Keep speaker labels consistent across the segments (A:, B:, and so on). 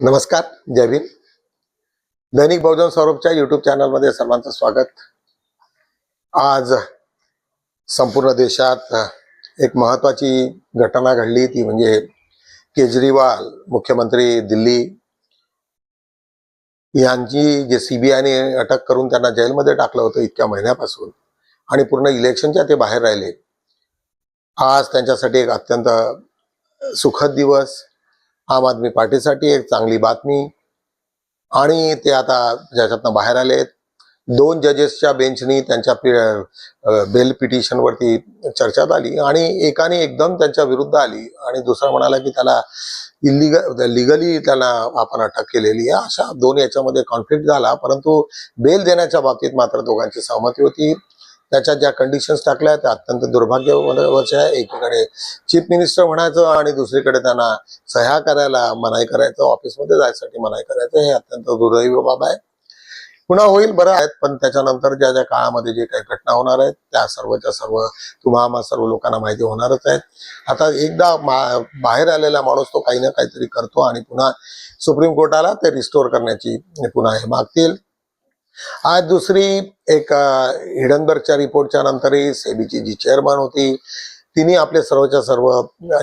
A: नमस्कार जय भीम. दैनिक बहुजन स्वरूपच्या युट्यूब चॅनलमध्ये सर्वांचं स्वागत. आज संपूर्ण देशात एक महत्वाची घटना घडली. ती म्हणजे केजरीवाल मुख्यमंत्री दिल्ली यांची जे सीबीआयने अटक करून त्यांना जेलमध्ये टाकलं होतं इतक्या महिन्यापासून आणि पूर्ण इलेक्शनच्या ते बाहेर राहिले. आज त्यांच्यासाठी एक अत्यंत सुखद दिवस. आम आदमी पार्टीसाठी एक चांगली बातमी. आणि ते आता ज्याच्यातनं बाहेर आले दोन जजेसच्या बेंचनी त्यांच्या बेल पिटिशनवरती चर्चा झाली आणि एकाने एकदम त्यांच्या विरुद्ध आली आणि दुसरा म्हणाला की त्याला इलिगल लिगली त्याला आपण अटक केलेली आहे. अशा दोन याच्यामध्ये कॉन्फ्लिक्ट झाला परंतु बेल देण्याच्या बाबतीत मात्र दोघांची सहमती होती. त्याच्यात ज्या कंडिशन्स टाकल्या त्या अत्यंत दुर्भाग्यवश आहे. एकीकडे चीफ मिनिस्टर म्हणायचं आणि दुसरीकडे त्यांना सह्या करायला मनाई करायचं ऑफिसमध्ये जायसाठी मनाई करायचं हे अत्यंत दुर्दैवी बाब आहे. पुन्हा होईल बरं आहेत पण त्याच्यानंतर ज्या ज्या काळामध्ये जे काही घटना होणार आहेत त्या सर्वच्या सर्व तुम्हा सर्व लोकांना माहिती होणारच आहेत. आता एकदा बाहेर आलेला माणूस तो काही ना काहीतरी करतो आणि पुन्हा सुप्रीम कोर्टाला ते रिस्टोर करण्याची पुन्हा हे मागतील. आज दुसरी एक हिडनबर्गच्या रिपोर्टच्या नंतरही सेबीची जी चेअरमन होती तिने आपले सर्वच्या सर्व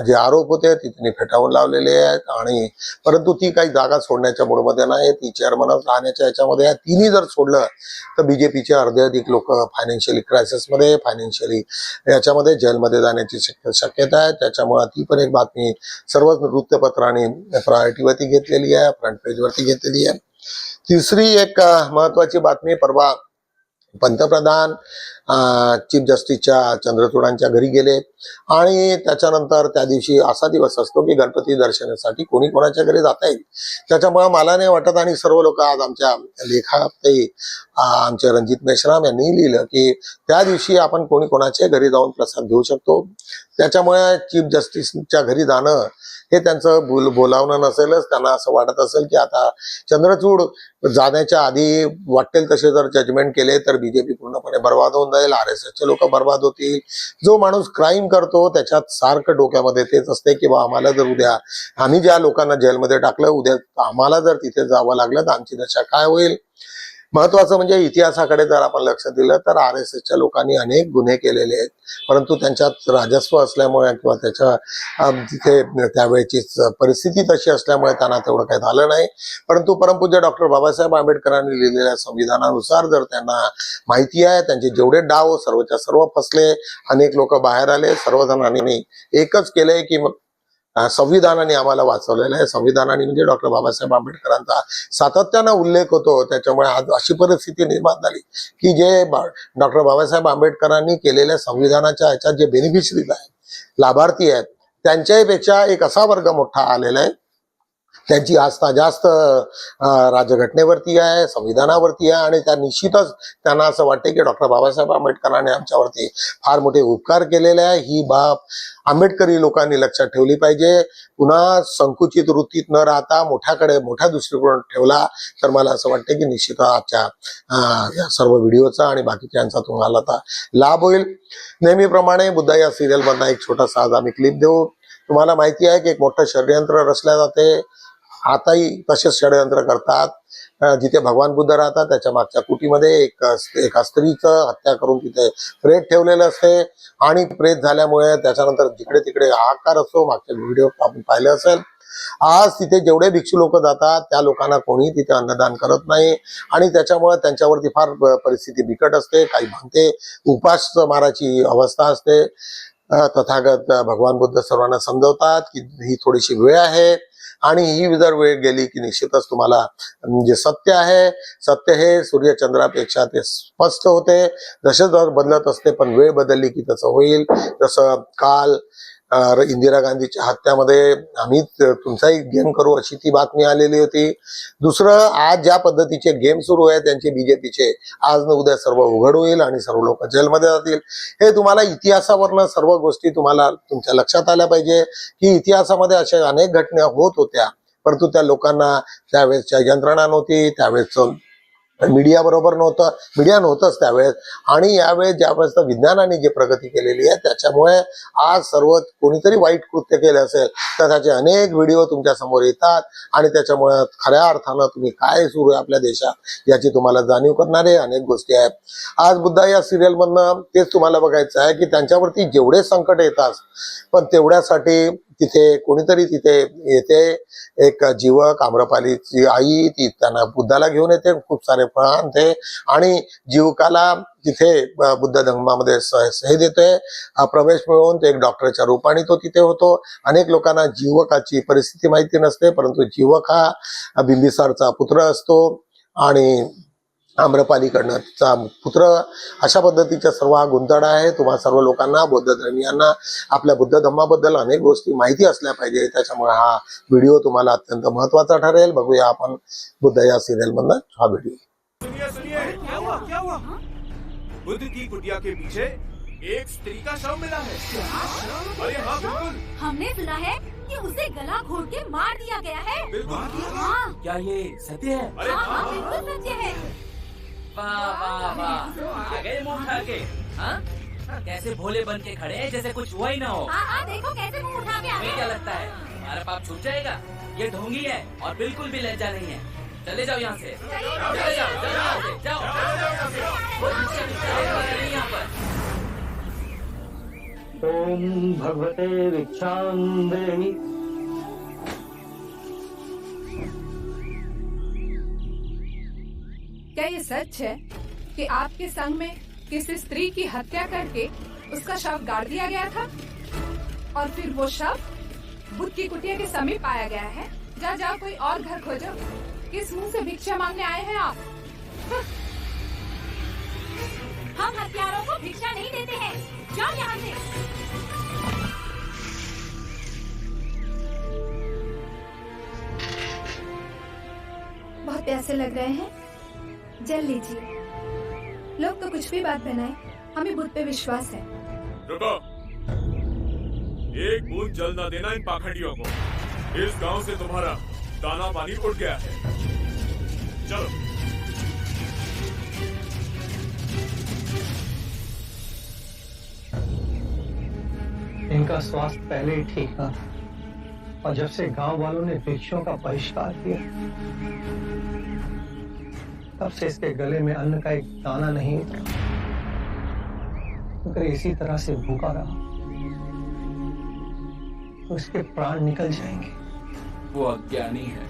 A: जे आरोप होते ते तिने फेटाळून लावलेले आहेत आणि परंतु ती काही जागा सोडण्याच्या मूडमध्ये नाही ती चेअरमनच राहण्याच्या याच्यामध्ये आहे. तिने जर सोडलं तर बीजेपीचे अर्धे अधिक लोक फायनान्शियली क्रायसिसमध्ये फायनान्शियली याच्यामध्ये जेलमध्ये जाण्याची शक्यता आहे. त्याच्यामुळे ती पण एक बातमी सर्वच वृत्तपत्राने प्रायोरिटीवरती घेतलेली आहे फ्रंट पेजवरती घेतलेली आहे. तिसरी एक महत्वाची बातमी परवा पंतप्रधान चीफ जस्टिसच्या चंद्रचूडांच्या घरी गेले. आणि त्याच्यानंतर त्या दिवशी असा दिवस असतो की गणपती दर्शनासाठी कोणी कोणाच्या घरी जाता येईल त्याच्यामुळे मला नाही वाटत आणि सर्व लोक आज आमच्या लेखात आमचे रणजित मेश्राम यांनी लिहिलं की त्या दिवशी आपण कोणी कोणाच्या घरी जाऊन प्रसाद घेऊ शकतो. त्याच्यामुळे चीफ जस्टिसच्या घरी जाणं हे त्यांचं बोल बोलावणं नसेलच. त्यांना असं वाटत असेल की आता चंद्रचूड जाण्याच्या आधी वाटेल तसे जर जजमेंट केले तर बीजेपी पूर्णपणे बर्बाद होऊन जाईल आर एस एसचे लोक बर्बाद होतील. जो माणूस क्राईम करतो त्याच्यात सारखं डोक्यामध्ये तेच असते की बा आम्हाला जर उद्या आम्ही ज्या लोकांना जेलमध्ये टाकलं उद्या आम्हाला जर तिथे जावं लागलं तर आमची दशा काय होईल? महत्वाचं म्हणजे इतिहासाकडे जर आपण लक्ष दिलं तर आर एस एसच्या लोकांनी अनेक गुन्हे केलेले आहेत. परंतु त्यांच्यात राजस्व असल्यामुळे किंवा त्याच्या तिथे त्यावेळेची परिस्थिती तशी असल्यामुळे त्यांना तेवढं काही झालं नाही. परंतु परमपूज्य डॉक्टर बाबासाहेब आंबेडकरांनी लिहिलेल्या संविधानानुसार जर त्यांना माहिती आहे त्यांचे जेवढे डाव सर्वच्या सर्व फसले अनेक लोक बाहेर आले सर्वजणांनी एकच केलंय की मग संविधानाने आम्हाला वाचवलेलं आहे. संविधानाने म्हणजे डॉक्टर बाबासाहेब आंबेडकरांचा सातत्यानं उल्लेख होतो. त्याच्यामुळे आज अशी परिस्थिती निर्माण झाली की जे डॉक्टर बाबासाहेब आंबेडकरांनी केलेल्या संविधानाच्या ह्याच्यात जे बेनिफिशरीज आहेत लाभार्थी आहेत त्यांच्याही पेक्षा एक असा वर्ग मोठा आलेला आहे त्यांची आस्था जास्त राज्यघटनेवरती राजघटनेवरती आहे संविधानावरती आहे आणि त्या निश्चितच त्यांना असं वाटते की डॉक्टर बाबासाहेब आंबेडकरांनी आमच्यावरती फार मोठे उपकार केलेले आहे. ही बाब आंबेडकरी लोकांनी लक्षात ठेवली पाहिजे. पुन्हा संकुचित वृत्तीत न राहता मोठ्याकडे मोठ्या दृष्टिकोन ठेवला तर मला असं वाटतं की निश्चित आजच्या या सर्व व्हिडिओचा आणि बाकीच्यांचा तुम्हाला आता लाभ होईल. नेहमीप्रमाणे बुद्धा या सिरियल मधला एक छोटासा आज आम्ही क्लिप देऊ. तुम्हाला माहिती आहे की एक मोठं षडयंत्र रचल्या जाते. आताही तसेच षडयंत्र करतात. जिथे भगवान बुद्ध राहतात त्याच्या मागच्या कुटीमध्ये एक एका स्त्रीचं हत्या करून तिथे प्रेत ठेवलेलं असते. आणि प्रेत झाल्यामुळे त्याच्यानंतर जिकडे तिकडे हाहाकार असतो मागच्या व्हिडिओ आपण पाहिलं असेल. आज तिथे जेवढे भिक्षू लोक जातात त्या लोकांना कोणी तिथे अन्नदान करत नाही. आणि त्याच्यामुळे त्यांच्यावरती फार परिस्थिती बिकट असते काही भांगते. उपास माराची अवस्था असते. तथागत भगवान बुद्ध सर्वांना समजवतात की ही थोडीशी वेळ आहे. आणि ही जर वेळ गेली की निश्चितच तुम्हाला जे सत्य आहे सत्य हे सूर्यचंद्रापेक्षा ते स्पष्ट होते. जसे जर बदलत असते पण वेळ बदलली की तसं होईल. जसं काल इंदिरा गांधीच्या हत्यामध्ये आम्ही तुमचाही गेम करू अशी ती बातमी आलेली होती. दुसरं आज ज्या पद्धतीचे गेम सुरू आहेत त्यांचे बीजेपीचे आज न उद्या सर्व उघड होईल आणि सर्व लोक जेलमध्ये जातील. हे तुम्हाला इतिहासावरनं सर्व गोष्टी तुम्हाला तुमच्या लक्षात आल्या पाहिजे की इतिहासामध्ये अशा अनेक घटना होत होत्या. परंतु त्या लोकांना त्यावेळेसच्या यंत्रणा नव्हती त्यावेळेस मीडिया बरोबर नव्हतं. मीडिया नव्हतंच त्यावेळेस. आणि यावेळेस ज्यावेळेस तर विज्ञानाने जी प्रगती केलेली आहे त्याच्यामुळे आज सर्व कोणीतरी वाईट कृत्य केले असेल तर त्याचे अनेक व्हिडिओ तुमच्यासमोर येतात. आणि त्याच्यामुळे खऱ्या अर्थानं तुम्ही काय सुरू आहे आपल्या देशात याची तुम्हाला जाणीव करणारे अनेक गोष्टी आहेत. आज बुद्धा या सिरियलमधनं तेच तुम्हाला बघायचं आहे की त्यांच्यावरती जेवढे संकट येतात पण तेवढ्यासाठी तिथे कोणीतरी तिथे येते एक जीवक आम्रपालीची आई ती त्यांना बुद्धाला घेऊन येते खूप सारे फळ आणते आणि जीवकाला तिथे बुद्ध धर्मामध्ये स- हे देतोय प्रवेश मिळवून ते एक डॉक्टरच्या रूपाने तो तिथे होतो. अनेक लोकांना जीवकाची परिस्थिती माहिती नसते परंतु जीवक हा बिंबिसारचा पुत्र असतो आणि आम्रपालीकडनं तिचा पुत्र. अशा पद्धतीचा सर्व हा गुंतड आहे. तुम्हा सर्व लोकांना बौद्ध धर्मियांना आपल्या बुद्ध धर्माबद्दल अनेक गोष्टी माहिती असल्या पाहिजे. त्याच्यामुळे हा व्हिडिओ तुम्हाला अत्यंत महत्त्वाचा ठरेल. बघूया आपण बुद्ध या सिरियल मधनं हा व्हिडिओ.
B: सुनिए सुनिए क्या हुआ क्या हुआ बुद्ध की कुटिया के पीछे एक स्त्री का शव मिला है। अरे हाँ बिल्कुल।
C: हमने सुना है कि उसे गला घोट के मार दिया गया है।
B: बिल्कुल।
C: हाँ।
D: क्या ये सत्य है?
B: अरे
C: हाँ बिल्कुल सत्य है।
D: वाह वाह वाह आ गए मुँह उठा के हाँ? कैसे भोले बन के खड़े हैं जैसे कुछ हुआ ही ना हो?
C: हाँ हाँ देखो कैसे मुँह उठा के आ गए
D: क्या लगता है? हमारा पाप छूट जाएगा। ये ढोंगी है और बिल्कुल भी लज्जा नहीं है। चले जाओ यहाँ से। चले जाओ। चले जाओ जाओ यहाँ पर।
E: ओम भगवते भिक्षान्देहि
F: क्या ये सच है कि आपके संग में किसी स्त्री की हत्या करके उसका शव गाड़ दिया गया था? और फिर वो शव बुद्ध की कुटिया के समीप पाया गया है? जा जाओ कोई और घर खोजो। किस मुँह से भिक्षा मांगने आए हैं आप?
C: हम हथियारों को भिक्षा नहीं देते हैं। जाओ यहाँ से।
F: बहुत प्यासे लग रहे हैं। जल लीजिए। लोग तो कुछ भी बात बनाए हमें बुद्ध पे विश्वास है।
B: रुको। एक बूंद जल न देना इन पाखंडियों को। इस गाँव से तुम्हारा दाना पानी उठ गया है। चलो।
E: इनका स्वास्थ्य पहले ही ठीक था। और जब से गाँव वालों ने भिक्षुओं का बहिष्कार किया तब से इसके गले में अन्न का एक दाना नहीं। उतरा अगर इसी तरह से भूखा रहा। तो इसके प्राण निकल जाएँगे।
D: वो अज्ञानी है,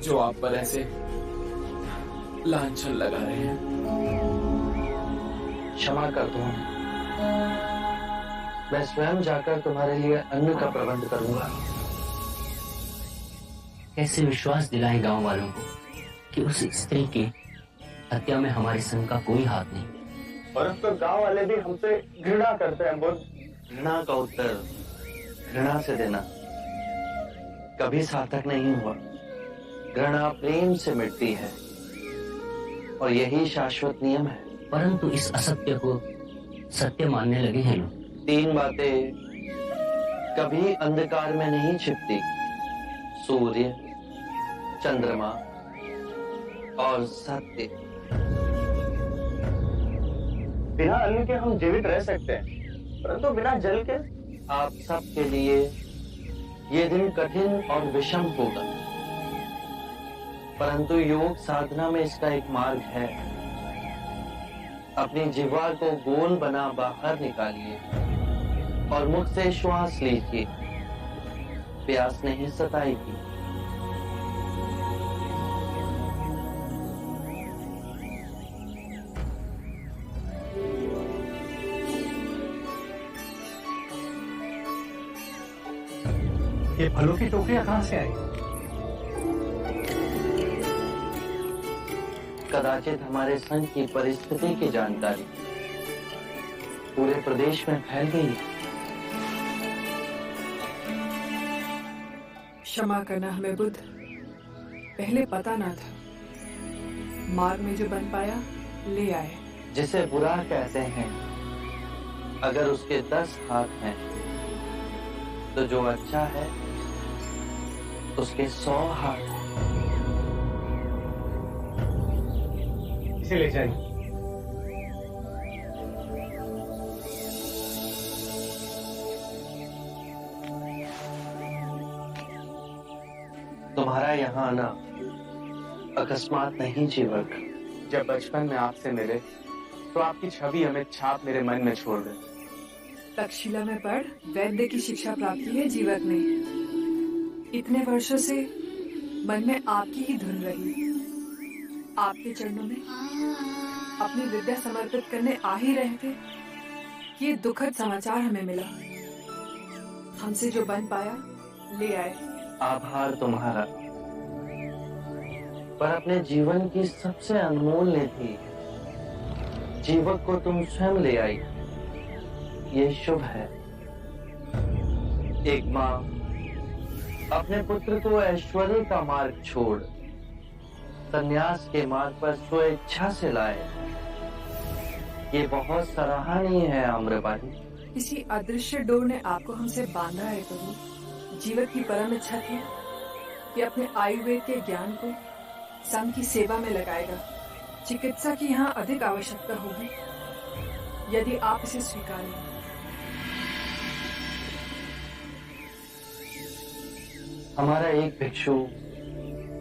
D: जो आप पर ऐसे लांछन लगा रहे हैं।
E: क्षमा कर दो मैं स्वयं जाकर तुम्हारे लिए अन्न का प्रबंध करूँगा।
G: कैसे विश्वास दिलाए गाँव वालों को? कि उस स्त्री की हत्या में हमारे संघ का कोई हाथ नहीं।
E: और परंतु गाँव वाले भी हमसे घृणा करते हैं बुद्ध। घृणा का उत्तर घृणा से देना। कभी सार्थक नहीं हुआ। घृणा प्रेम से मिटती है। और यही शाश्वत नियम है।
G: परंतु इस असत्य को सत्य मानने लगे हैं लोग।
E: तीन बातें कभी अंधकार में नहीं छिपती। सूर्य चंद्रमा और सत्य बिना अन्न के हम जीवित रह सकते हैं। परंतु बिना जल के? आप सबके लिए ये दिन कठिन और विषम होगा। परंतु योग साधना में इसका एक मार्ग है। अपनी जिह्वा को गोल बना बाहर निकालिए और मुख से श्वास लीजिए। प्यास नहीं सताएगी। ये फलों की टोकरियाँ कहाँ से आई? कदाचित हमारे संघ की परिस्थिति की जानकारी पूरे प्रदेश में फैल गई है।
F: क्षमा करना हमें बुद्ध। पहले पता ना था। मार्ग में जो बन पाया ले आए।
E: जिसे बुरा कहते हैं अगर उसके दस हाथ हैं तो जो अच्छा है उसके सौ हाथ। हैं
H: पीछे ले जाइए।
E: तुम्हारा यहाँ आना अकस्मात नहीं जीवक।
H: जब बचपन में आपसे मिले तो आपकी छवि अमित छाप मेरे मन में छोड़ गई
F: तक्षशिला में पढ़ वैद्य की शिक्षा प्राप्त की है जीवक ने इतने वर्षों से मन में आपकी ही धुन रही। आपके चरणों में अपनी विद्या समर्पित करने आ ही रहे थे। ये दुखद समाचार हमें मिला। हमसे जो बन पाया, ले आए।
E: आभार तुम्हारा। पर अपने जीवन की सबसे अनमोल निधि जीवक को तुम स्वयं ले आई। ये शुभ है। एक माँ अपने पुत्र को ऐश्वर्य का मार्ग छोड़, संन्यास के मार्ग पर स्वेच्छा से लाए। ये बहुत सराहनीय है, आम्रपाली।
F: किसी अदृश्य डोर ने आपको हमसे बांधा है प्रभु जीवक की परम इच्छा थी कि अपने आयुर्वेद के ज्ञान को संघ की सेवा में लगाएगा। चिकित्सा की यहाँ अधिक आवश्यकता होगी। यदि आप इसे स्वीकारें।
E: हमारा एक भिक्षु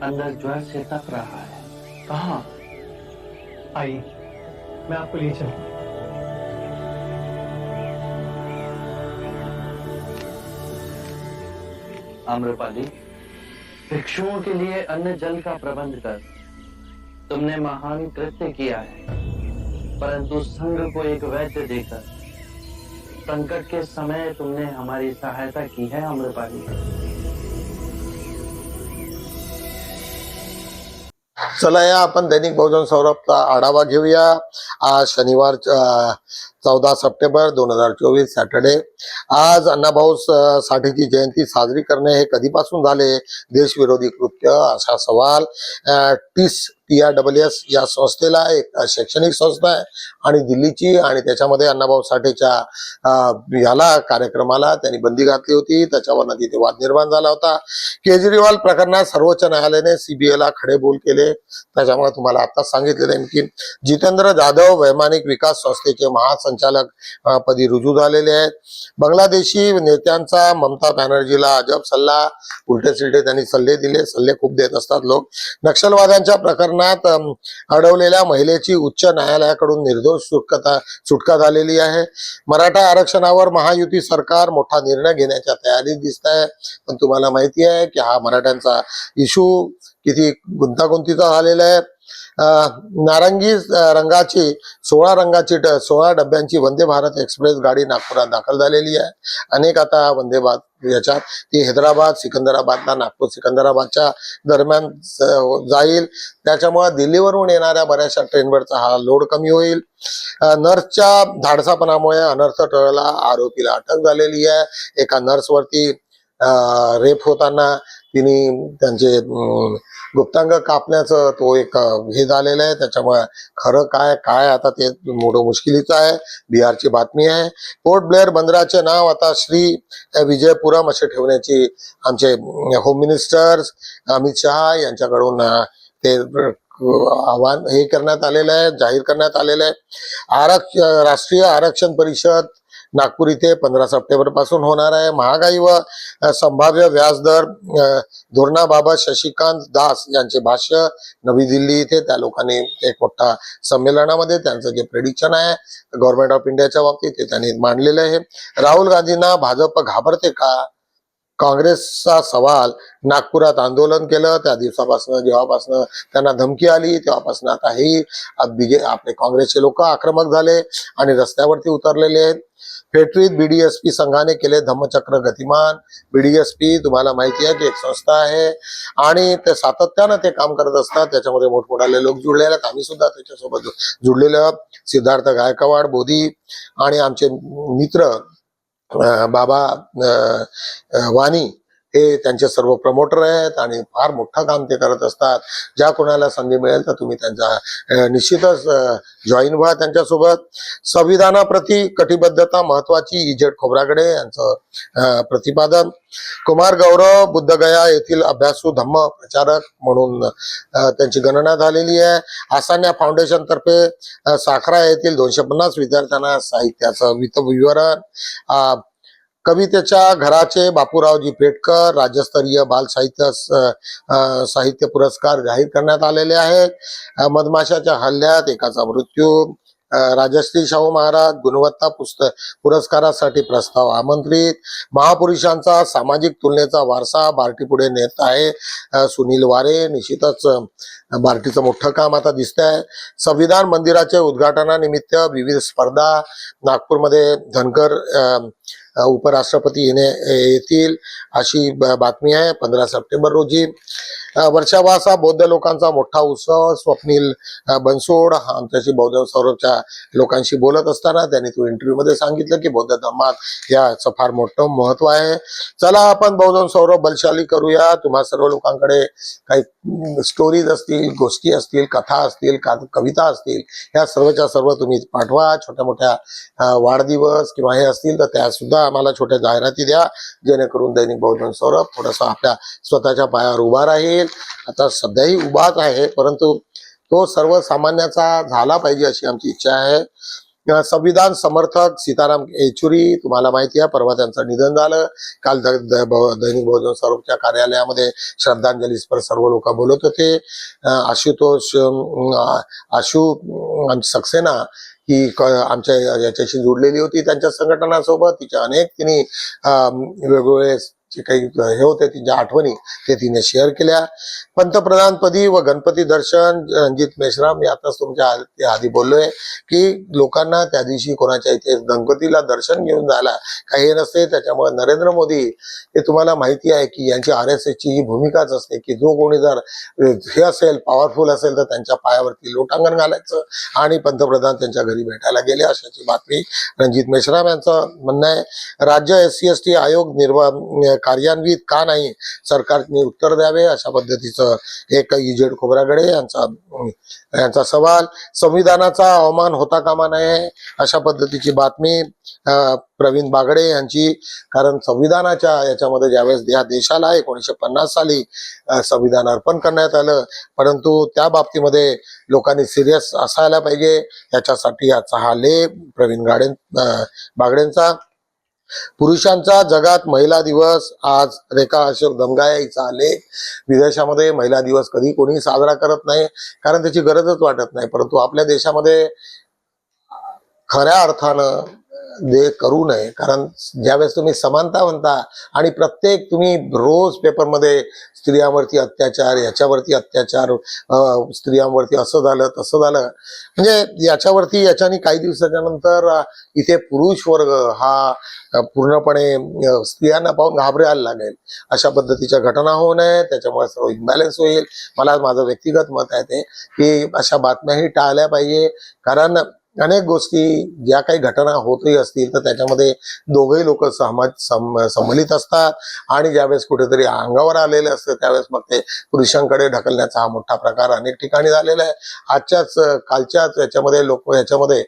E: अंदर ज्वर से तप रहा है। कहा?
H: आई मैं आपको ले चलूँ।
E: आम्रपाली भिक्षुओं के लिए अन्न जल का प्रबंध कर। तुमने महान कृत्य किया है परंतु संघ को एक वैद्य देकर। संकट के समय तुमने हमारी सहायता की है आम्रपाली।
A: चला या आपण दैनिक बहुजन सौरभचा आढावा घेऊया. आज शनिवार चौदा सप्टेंबर दोन हजार चोवीस सॅटर्डे. आज अण्णाभाऊ साठेची जयंती साजरी करणे हे कधीपासून झाले? देशविरोधी कृत्य असा सवाल टीस टी आर डबल एस या संस्थेला एक शैक्षणिक संस्था आहे आणि दिल्लीची आणि त्याच्यामध्ये अण्णाभाऊ साठेच्या ह्याला याला कार्यक्रमाला त्यांनी बंदी घातली होती. त्याच्यावरनं तिथे वाद निर्माण झाला होता. केजरीवाल प्रकरणात सर्वोच्च न्यायालयाने सीबीआयला खडे बोल केले. त्याच्यामुळे तुम्हाला आता सांगितलेलं आहे की जितेंद्र जाधव वैमानिक विकास संस्थेचे महासंचालक संचालक पदी रुजू झालेले आहेत. बांगलादेशी नेत्यांचा ममता बॅनर्जीला अजब सल्ला. उलटे सिलटे त्यांनी सल्ले दिले. सल्ले खूप देत असतात लोक. नक्षलवाद्यांच्या प्रकरणात अडवलेल्या महिलेची उच्च न्यायालयाकडून निर्दोष सुटकता सुटका झालेली आहे. मराठा आरक्षणावर महायुती सरकार मोठा निर्णय घेण्याच्या तयारीत दिसत आहे पण तुम्हाला माहिती आहे की हा मराठ्यांचा इशू किती गुंतागुंतीचा झालेला आहे. नारंगी रंगाची सोळा रंगाची ड- सोळा डब्यांची वंदे भारत एक्सप्रेस गाडी नागपुरात दाखल झालेली आहे. अनेक आता वंदे भारत याच्यात ती हैदराबाद सिकंदराबादला नागपूर सिकंदराबादच्या दरम्यान जाईल. त्याच्यामुळे दिल्लीवरून येणाऱ्या बऱ्याचशा ट्रेनवरचा हा लोड कमी होईल. नर्सच्या धाडसापणामुळे अनर्थ टळला आरोपीला अटक झालेली आहे. एका नर्सवरती रेप होताना तिने त्यांचे गुप्तांग कापण्याचं तो एक हे झालेलं आहे. त्याच्यामुळे खरं काय काय आता ते मोठं मुश्किलीचं आहे. बिहारची बातमी आहे. पोर्ट ब्लेअर बंदराचे नाव आता श्री विजयपुरम असे ठेवण्याची आमचे होम मिनिस्टर्स अमित शहा यांच्याकडून ते आव्हान हे करण्यात आलेलं आहे जाहीर करण्यात आलेलं आहे. आरक्ष राष्ट्रीय आरक्षण परिषद नागपूर इथे पंधरा सप्टेंबरपासून होणार आहे. महागाई व संभाव्य व्याजदर धोरणाबाबत शशिकांत दास यांचे भाष्य नवी दिल्ली इथे. त्या लोकांनी एक मोठा संमेलनामध्ये त्यांचं जे प्रेडिक्शन आहे गव्हर्नमेंट ऑफ इंडियाच्या बाबतीत ते त्यांनी मांडलेलं आहे. राहुल गांधींना भाजप घाबरते का? काँग्रेसचा सवाल नागपुरात आंदोलन केलं त्या दिवसापासून जेव्हापासून त्यांना धमकी आली तेव्हापासून आता हे बीजे आपले काँग्रेसचे लोक आक्रमक झाले आणि रस्त्यावरती उतरलेले आहेत. फेटरीत बीडीएसपी संघाने केले धम्मचक्र गतिमान. बीडीएसपी तुम्हाला माहिती आहे की एक संस्था आहे आणि ते सातत्यानं ते काम करत असतात. त्याच्यामध्ये मोठमोठाले लोक जुळलेले आहेत. आम्ही सुद्धा त्याच्यासोबत जुळलेलं सिद्धार्थ गायकवाड बोधी आणि आमचे मित्र बाबा वाणी हे त्यांचे सर्व प्रमोटर आहेत आणि फार मोठं काम ते करत असतात. ज्या कोणाला संधी मिळेल तर तुम्ही त्यांचा निश्चितच जॉईन व्हा त्यांच्यासोबत. संविधानाप्रती कटिबद्धता महत्वाची इजेड खोबरागडे यांचं प्रतिपादन. कुमार गौरव बुद्धगया येथील अभ्यासू धम्म प्रचारक म्हणून त्यांची गणना झालेली आहे. आसान्या फाउंडेशन तर्फे साखरा येथील दोनशे पन्नास विद्यार्थ्यांना साहित्याचं वित विवरण कवितेच्या घराचे बापूरावजी पेटकर राज्यस्तरीय बाल साहित्य साहित्य पुरस्कार जाहीर करण्यात आलेले आहेत. मधमाशाच्या हल्ल्यात एकाचा मृत्यू. राजश्री शाहू महाराज गुणवत्ता पुस्तक पुरस्कारासाठी प्रस्ताव आमंत्रित. महापुरुषांचा सामाजिक तुलनेचा वारसा बार्टी पुढे नेत आहे. सुनील वारे निश्चितच बार्टीचं मोठं काम आता दिसतंय. संविधान मंदिराचे उद्घाटनानिमित्त विविध स्पर्धा नागपूरमध्ये धनगर उपराष्ट्रपती येणे येतील अशी बातमी आहे. पंधरा सप्टेंबर रोजी वर्षावास वर्षावासा बौद्ध लोकांचा मोठा उत्सव स्वप्नील बनसोड आमच्याशी बौद्ध सौरभच्या लोकांशी बोलत असताना त्यांनी तो इंटरव्ह्यू मध्ये सांगितलं की बौद्ध धर्मात याचं फार मोठं महत्त्व आहे. चला आपण बौद्ध सौरभ बलशाली करूया. तुम्हा सर्व लोकांकडे काही स्टोरीज असतील गोष्टी असतील कथा असतील का कविता असतील ह्या सर्वच्या सर्व तुम्ही पाठवा. छोट्या मोठ्या वाढदिवस किंवा हे असतील तर त्या सुद्धा आम्हाला छोट्या जाहिराती द्या जेणेकरून दैनिक बहुजन सौरभ थोडासा आपल्या स्वतःच्या पायावर उभा राहील. आता सध्याही उभाच आहे परंतु तो सर्वसामान्याचा झाला पाहिजे अशी आमची इच्छा आहे. संविधान समर्थक सीताराम येचुरी तुम्हाला माहिती आहे परवा त्यांचं निधन झालं. काल द- दैनिक बहुजन स्वरूपच्या कार्यालयामध्ये श्रद्धांजली सर्व लोक बोलत होते. आशुतोष आशु सक्सेना ही आमच्या याच्याशी जोडलेली होती त्यांच्या संघटनासोबत. तिच्या अनेक तिने वेगवेगळे जे काही हे होते तिच्या आठवणी ते तिने शेअर केल्या. पंतप्रधानपदी व गणपती दर्शन रणजित मेश्राम मी आताच तुमच्या आधी बोललोय की लोकांना त्या दिवशी कोणाच्या इथे गणपतीला दर्शन घेऊन जायला काही हे नसते. त्याच्यामुळे नरेंद्र मोदी हे तुम्हाला माहिती आहे की यांची आर एस ची ही भूमिकाच असते की जो कोणी जर हे असेल पॉवरफुल असेल तर त्यांच्या पायावरती लोटांगण घालायचं आणि पंतप्रधान त्यांच्या घरी भेटायला गेले. अशाची बातमी रणजित मेश्राम यांचं म्हणणं आहे. राज्य एस सी एस टी आयोग निर्वा कार्यान्वित का नाही? सरकारने उत्तर द्यावे अशा पद्धतीचं एक इजेड खोबरागडे यांचा यांचा सवाल. संविधानाचा अवमान होता कामा नये अशा पद्धतीची बातमी प्रवीण बागडे यांची. कारण संविधानाच्या याच्यामध्ये ज्यावेळेस या देशाला एकोणीसशे पन्नास साली संविधान अर्पण करण्यात आलं. परंतु त्या बाबतीमध्ये लोकांनी सिरियस असायला पाहिजे. याच्यासाठी याचा हा लेख प्रवीण गाडे बागडेंचा. पुरुषांचा जगात महिला दिवस आज रेखा अशोक दमगायचा आले. लेख विदेशामध्ये महिला दिवस कधी कोणी साजरा करत नाही कारण त्याची गरजच वाटत नाही. परंतु आपल्या देशामध्ये खऱ्या अर्थानं जे करू नये. कारण ज्यावेळेस तुम्ही समानता म्हणता आणि प्रत्येक तुम्ही रोज पेपरमध्ये स्त्रियांवरती अत्याचार याच्यावरती अत्याचार स्त्रियांवरती असं झालं तसं झालं. म्हणजे याच्यावरती याच्यानी काही दिवसाच्या नंतर इथे पुरुष वर्ग हा पूर्णपणे स्त्रियांना पाहून घाबरायला लागेल. अशा पद्धतीच्या घटना होऊ नये त्याच्यामुळे सर्व इम्बॅलन्स होईल. मला माझं व्यक्तिगत मत आहे ते की अशा बातम्याही टाळल्या पाहिजे. कारण अनेक गोष्टी ज्या काही घटना होतही असतील तर त्याच्यामध्ये दोघेही लोक सहमत सम- संमलित असतात. आणि ज्यावेळेस कुठेतरी अंगावर आलेले असते त्यावेळेस मग ते पुरुषांकडे ढकलण्याचा हा मोठा प्रकार अनेक ठिकाणी झालेला आहे. आजच्याच कालच्याच याच्यामध्ये लोक याच्यामध्ये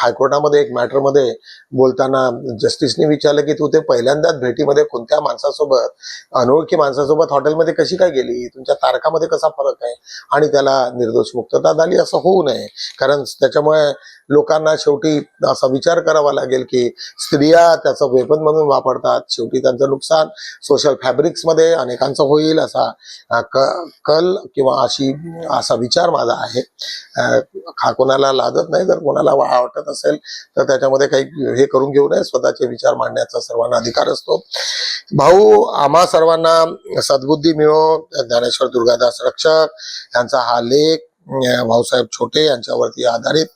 A: हायकोर्टामध्ये एक मॅटरमध्ये बोलताना जस्टिसने विचारलं की तू ते पहिल्यांदाच भेटीमध्ये कोणत्या माणसासोबत अनोळखी माणसासोबत हॉटेलमध्ये कशी काय गेली? तुमच्या तारखामध्ये कसा फरक आहे? आणि त्याला निर्दोष मुक्तता झाली असं होऊ नये. कारण त्याच्यामुळे लोकांना शेवटी असा विचार करावा लागेल की स्त्रिया त्याचं वेपन म्हणून वापरतात शेवटी त्यांचं नुकसान सोशल फॅब्रिक्समध्ये अनेकांचं होईल असा क- कल किंवा अशी असा विचार माझा आहे. हा कोणाला लादत नाही जर कोणाला वाटत असेल तर त्याच्यामध्ये काही हे करून घेऊ नये. स्वतःचे विचार मांडण्याचा सर्वांना अधिकार असतो. भाऊ आम्हा सर्वांना सद्बुद्धी मिळो ज्ञानेश्वर दुर्गादास रक्षक यांचा हा लेख भाऊसाहेब छोटे यांच्यावरती आधारित.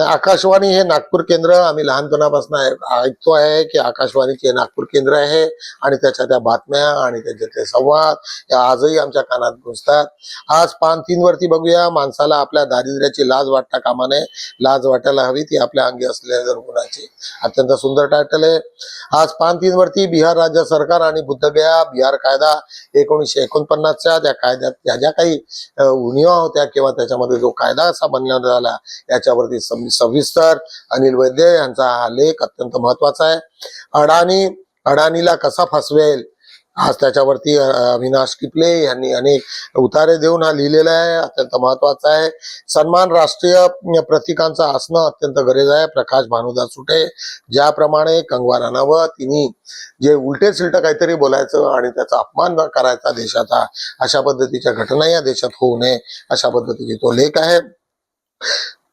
A: आकाशवाणी हे नागपूर केंद्र आम्ही लहानपणापासून ऐकतो आहे की आकाशवाणीचे हे नागपूर केंद्र आहे आणि त्याच्या त्या बातम्या आणि त्याचे ते संवाद या आजही आमच्या कानात घुसतात. आज पान तीन वरती बघूया. माणसाला आपल्या दारिद्र्याची लाज वाटता कामा नये. लाज वाटायला हवी ती आपल्या अंगी असलेल्या जर गुणाची. अत्यंत सुंदर टायटल आहे. आज पान तीन वरती बिहार राज्य सरकार आणि बुद्धगया बिहार कायदा एकोणीसशे एकोणपन्नासच्या त्या कायद्यात ज्या ज्या काही उणिवा होत्या किंवा त्याच्यामध्ये जो कायदा असा बनवण्यात आला याच्यावरती सविस्तर अनिल वैद्य यांचा हा लेख अत्यंत महत्त्वाचा आहे. अडाणी अडाणीला कसा फसवेल? आज त्याच्यावरती अविनाश किपले यांनी अनेक उतारे देऊन हा लिहिलेला आहे अत्यंत महत्त्वाचा आहे. सन्मान राष्ट्रीय प्रतीकांचं असणं अत्यंत गरज आहे. प्रकाश भानुदास सुटे ज्याप्रमाणे कंगवा राणावत तिने जे उलटे सिलट काहीतरी बोलायचं आणि त्याचा अपमान करायचा देशाचा अशा पद्धतीच्या घटना या देशात होऊ नये अशा पद्धतीचे तो लेख आहे.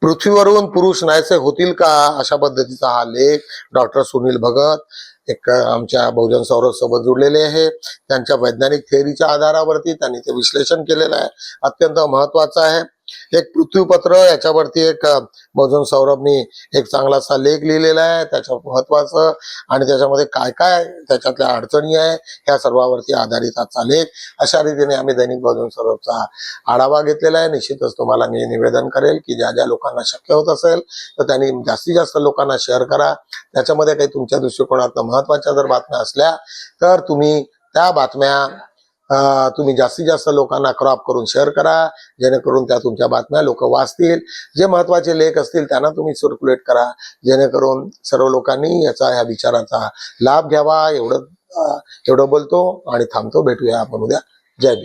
A: पृथ्वीवरून पुरुष नाहीसे होतील का? अशा पद्धतीचा हा लेख डॉक्टर सुनील भगत एक आमच्या बहुजन सौरभ सोबत जुडलेले आहे. त्यांच्या वैज्ञानिक थेअरीच्या आधारावरती त्यांनी ते विश्लेषण केलेलं आहे. अत्यंत महत्वाचं आहे. एक पृथ्वीपत्र याच्यावरती एक अं, बहुजन सौरभनी एक चांगलासा लेख लिहिलेला आहे. त्याच्या महत्वाचं आणि त्याच्यामध्ये काय काय त्याच्यातल्या अडचणी आहे ह्या सर्वावरती आधारित आजचा लेख. अशा रीतीने आम्ही दैनिक बहुजन सौरभचा आढावा घेतलेला आहे. निश्चितच तुम्हाला मी निवेदन करेल की ज्या ज्या लोकांना शक्य होत असेल तर त्यांनी जास्तीत जास्त लोकांना शेअर करा. त्याच्यामध्ये काही तुमच्या दृष्टिकोनात महत्त्वाच्या जर बातम्या असल्या तर तुम्ही त्या बातम्या तुम्ही जास्तीत जास्त लोकांना क्रॉप करून शेअर करा. जेणेकरून त्या तुमच्या बातम्या लोक वाचतील. जे महत्त्वाचे लेख असतील त्यांना तुम्ही सर्क्युलेट करा. जेणेकरून सर्व लोकांनी याचा ह्या विचाराचा लाभ घ्यावा. एवढं एवढं बोलतो आणि थांबतो. भेटूया आपण उद्या. जय